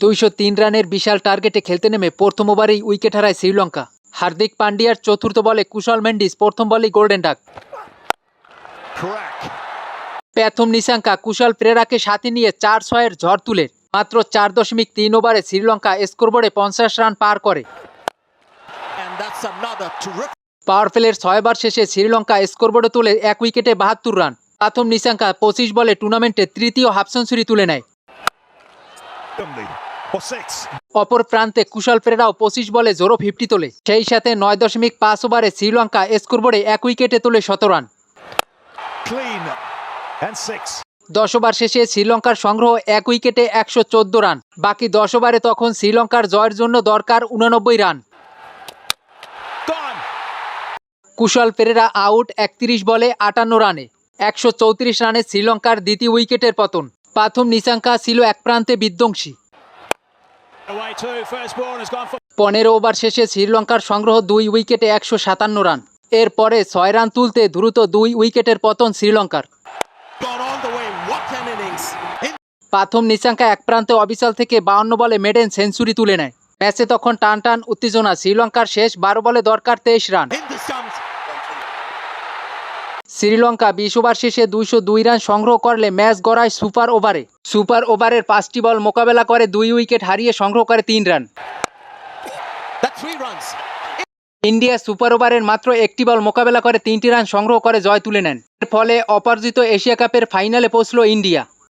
দুইশো তিন রানের বিশাল টার্গেটে খেলতে নেমে প্রথম ওভারেই উইকেট হারায় শ্রীলঙ্কা হার্দিক পান্ডিয়ার চতুর্থ বলে কুশল মেন্ডিস প্রথম বলেই গোল্ডেন ডাক. প্রথম নিশাঙ্কা কুশল প্রেরাকে সাথে নিয়ে চার ছয়ের ঝড় তুলে মাত্র চার দশমিক তিন ওভারে শ্রীলঙ্কা স্কোরবোর্ডে পঞ্চাশ রান পার করে. পাওয়ার প্লের ছয়বার শেষে শ্রীলঙ্কা স্কোরবোর্ডে তুলে এক উইকেটে বাহাত্তর রান প্রথম নিশাঙ্কা পঁচিশ বলে টুর্নামেন্টে তৃতীয় হাফ সেঞ্চুরি তুলে নেয়. অপর প্রান্তে কুশল প্রেরাও পঁচিশ বলে জোরো ফিফটি তোলে। সেই সাথে নয় দশমিক পাঁচ ওভারে শ্রীলঙ্কা স্কোরবোর্ডে এক উইকেটে তোলে শত রান. দশ ওভার শেষে শ্রীলঙ্কার সংগ্রহ এক উইকেটে একশো চোদ্দ রান। বাকি দশ ওভারে তখন শ্রীলঙ্কার জয়ের জন্য দরকার উননব্বই রান। কুশল পেরেরা আউট একত্রিশ বলে আটান্ন রানে। একশো চৌত্রিশ রানে শ্রীলঙ্কার দ্বিতীয় উইকেটের পতন। প্রথম নিশাঙ্কা ছিল এক প্রান্তে বিধ্বংসী. পনেরো ওভার শেষে শ্রীলঙ্কার সংগ্রহ দুই উইকেটে একশো সাতান্ন রান এরপরে ছয় রান তুলতে দ্রুত দুই উইকেটের পতন শ্রীলঙ্কার প্রথম নিশাঙ্কা এক প্রান্তে অবিচাল থেকে বাউন্ন বলে মেডেন সেঞ্চুরি তুলে নেয় ম্যাচে তখন টান টান উত্তেজনা শ্রীলঙ্কার শেষ বারো বলে দরকার তেইশ রান. শ্রীলঙ্কা বিশ ওভার শেষে দুইশো দুই রান সংগ্রহ করলে ম্যাচ গড়ায় সুপার ওভারে। সুপার ওভারের পাঁচটি বল মোকাবেলা করে দুই উইকেট হারিয়ে সংগ্রহ করে তিন রান. ইন্ডিয়া সুপার ওভারের মাত্র একটি বল মোকাবেলা করে তিনটি রান সংগ্রহ করে জয় তুলে নেন। এর ফলে অপরাজিত এশিয়া কাপের ফাইনালে পৌঁছল ইন্ডিয়া।